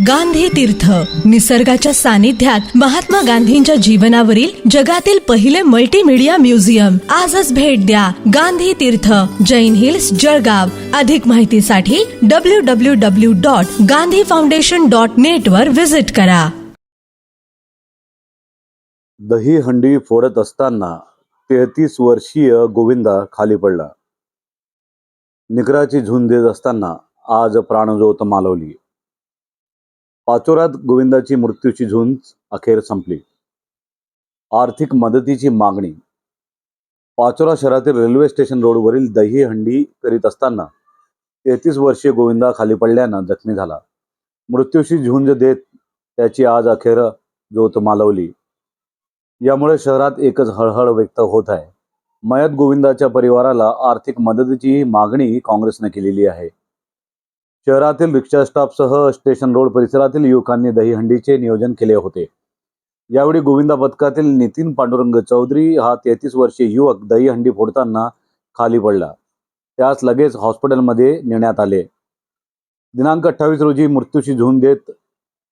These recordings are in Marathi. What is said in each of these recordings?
गांधी तीर्थ. निसर्गाच्या सानिध्यात महात्मा गांधींच्या जीवनावरील जगातील पहिले मल्टीमीडिया म्युझियम आजच भेट द्या गांधी तीर्थ. जैन हिल्स जळगाव. अधिक माहितीसाठी W W W dot Gandhi foundation dot net वर व्हिजिट करा. दही हंडी फोडत असताना तेहतीस वर्षीय गोविंदा खाली पडला. निकराची झुंज देत असताना आज प्राणज्योत मालवली. पाचोऱ्यात गोविंदाची मृत्यूची झुंज अखेर संपली. आर्थिक मदतीची मागणी. पाचोरा शहरातील रेल्वे स्टेशन रोडवरील दही हंडी करीत असताना तेहतीस वर्षीय गोविंदा खाली पडल्यानं जखमी झाला. मृत्यूशी झुंज देत त्याची आज अखेर जोत मालवली. यामुळे शहरात एकच हळहळ व्यक्त होत आहे. मयत गोविंदाच्या परिवाराला आर्थिक मदतीची मागणी काँग्रेसनं केलेली आहे. शहरातील रिक्षा स्टॉपसह स्टेशन रोड परिसरातील युवकांनी दहीहंडीचे नियोजन केले होते. यावेळी गोविंदा पथकातील नितीन पांडुरंग चौधरी हा तेहतीस वर्षीय युवक दहीहंडी फोडताना खाली पडला. त्यास लगेच हॉस्पिटलमध्ये नेण्यात आले. दिनांक अठ्ठावीस रोजी मृत्यूशी झुंज देत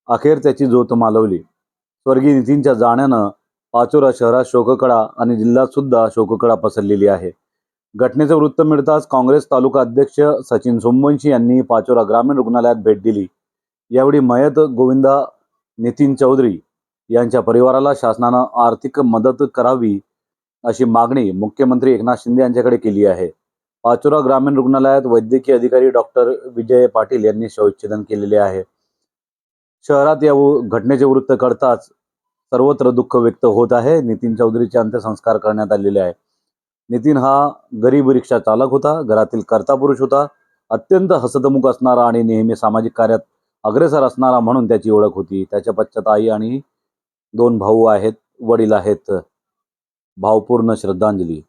अखेर त्याची ज्योत मालवली. स्वर्गीय नितीनच्या जाण्यानं पाचोरा शहरात शोककळा आणि जिल्ह्यात सुद्धा शोककळा पसरलेली आहे. घटनेचं वृत्त मिळताच काँग्रेस तालुका अध्यक्ष सचिन सोमवंशी यांनी पाचोरा ग्रामीण रुग्णालयात भेट दिली. यावेळी मयत गोविंदा नितीन चौधरी यांच्या परिवाराला शासनानं आर्थिक मदत करावी अशी मागणी मुख्यमंत्री एकनाथ शिंदे यांच्याकडे केली आहे. पाचोरा ग्रामीण रुग्णालयात वैद्यकीय अधिकारी डॉक्टर विजय पाटील यांनी शवच्छेदन केलेले आहे. शहरात या घटनेचे वृत्त कळताच सर्वत्र दुःख व्यक्त होत आहे. नितीन चौधरीचे अंत्यसंस्कार करण्यात आलेले आहे. नितीन हा गरीब रिक्षा चालक होता घरातील कर्ता पुरुष होता अत्यंत हसतमुख असणारा आणि नेहमी सामाजिक कार्यात अग्रेसर असणारा म्हणून त्याची ओळख होती. त्याच्या पश्चात आई आणि दोन भाऊ आहेत वडील आहेत. भावपूर्ण श्रद्धांजली.